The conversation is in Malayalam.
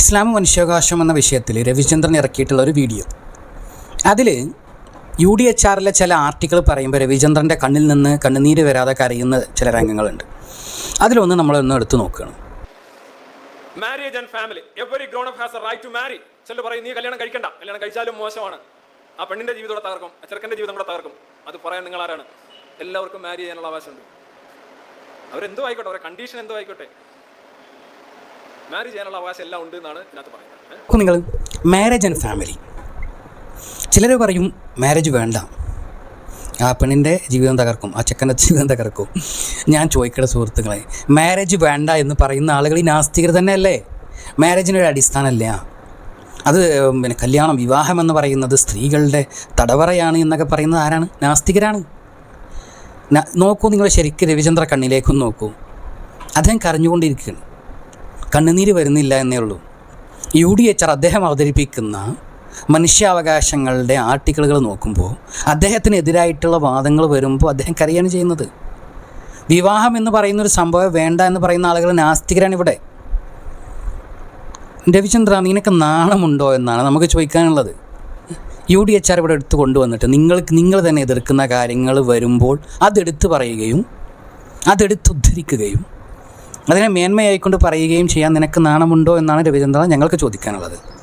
ഇസ്ലാം മനുഷ്യാവകാശം എന്ന വിഷയത്തിൽ രവിചന്ദ്രൻ ഇറക്കിയിട്ടുള്ള ഒരു വീഡിയോ. അതിൽ യു ഡി എച്ച് ആറിലെ ചില ആർട്ടിക്കിൾ പറയുമ്പോൾ രവിചന്ദ്രന്റെ കണ്ണിൽ നിന്ന് കണ്ണുനീര് വരാതെ കരയുന്ന ചില രംഗങ്ങളുണ്ട്. അതിലൊന്ന് നമ്മളൊന്ന് എടുത്തു നോക്കുകയാണ് marriage and family every grown up has a right to marry ചില പറയും നീ കല്യാണം കഴിക്കണ്ട. കല്യാണം കഴിച്ചാലും മോശമാണ്. ആ പെണ്ണിന്റെ ജീവിതം കൂടെ തകർക്കും ആ ചെറുക്കന്റെ ജീവിതം കൂടെ തകർക്കും. അത് പറയാൻ നിങ്ങൾ ആരാണ്? എല്ലാവർക്കും മാരി ചെയ്യാനുള്ള അവകാശമുണ്ട്. അവരെന്തോ ആയിക്കോട്ടെ അവരെ കണ്ടീഷൻ എന്തോ ആയിക്കോട്ടെ. മാരി ചെയ്യാനുള്ള അവകാശം എല്ലാം ഉണ്ട് എന്നാണ് ഇതിനകത്ത് പറയുന്നത്? അപ്പോൾ നിങ്ങൾ. മാരേജ് ആൻഡ് ഫാമിലി ചിലർ പറയും മാരേജ് വേണ്ട. ആ പെണ്ണിന്റെ ജീവിതം തകർക്കും ആ ചെക്കന്റെ ജീവിതം തകർക്കും. ഞാൻ ചോദിക്കേണ്ട സുഹൃത്തുക്കളെ മാരേജ് വേണ്ട എന്ന് പറയുന്ന ആളുകൾ ഈ നാസ്തികർ തന്നെയല്ലേ? മാരേജിനൊരു അടിസ്ഥാനമല്ല? അത് പിന്നെ കല്യാണം വിവാഹം എന്ന് പറയുന്നത് സ്ത്രീകളുടെ തടവറയാണ് എന്നൊക്കെ പറയുന്നത് ആരാണ്? നാസ്തികരാണ്. നോക്കൂ നിങ്ങൾ ശരിക്കും രവിചന്ദ്ര കണ്ണിലേക്കും നോക്കൂ. അദ്ദേഹം കരഞ്ഞുകൊണ്ടിരിക്കുകയാണ്. കണ്ണുനീര് വരുന്നില്ല എന്നേ ഉള്ളൂ. യു ഡി എച്ച് ആർ അദ്ദേഹം അവതരിപ്പിക്കുന്ന മനുഷ്യാവകാശങ്ങളുടെ ആർട്ടിക്കിളുകൾ നോക്കുമ്പോൾ അദ്ദേഹത്തിനെതിരായിട്ടുള്ള വാദങ്ങൾ വരുമ്പോൾ അദ്ദേഹം കരയാണ് ചെയ്യുന്നത്. വിവാഹം എന്ന് പറയുന്ന ഒരു സംഭവം വേണ്ട എന്ന് പറയുന്ന ആളുകൾ നാസ്തികരാണ് ഇവിടെ. രവിചന്ദ്ര നിനക്ക് നാണമുണ്ടോ എന്നാണ് നമുക്ക് ചോദിക്കാനുള്ളത്. യു ഡി എച്ച് ആർ ഇവിടെ എടുത്തു കൊണ്ടുവന്നിട്ട് നിങ്ങൾക്ക് നിങ്ങൾ തന്നെ എതിർക്കുന്ന കാര്യങ്ങൾ വരുമ്പോൾ അതെടുത്ത് പറയുകയും അതെടുത്ത് ഉദ്ധരിക്കുകയും അതിനെ മേന്മയായിക്കൊണ്ട് പറയുകയും ചെയ്യാൻ നിനക്ക് നാണമുണ്ടോ എന്നാണ് രവിചന്ദ്രൻ ഞങ്ങൾക്ക് ചോദിക്കാനുള്ളത്.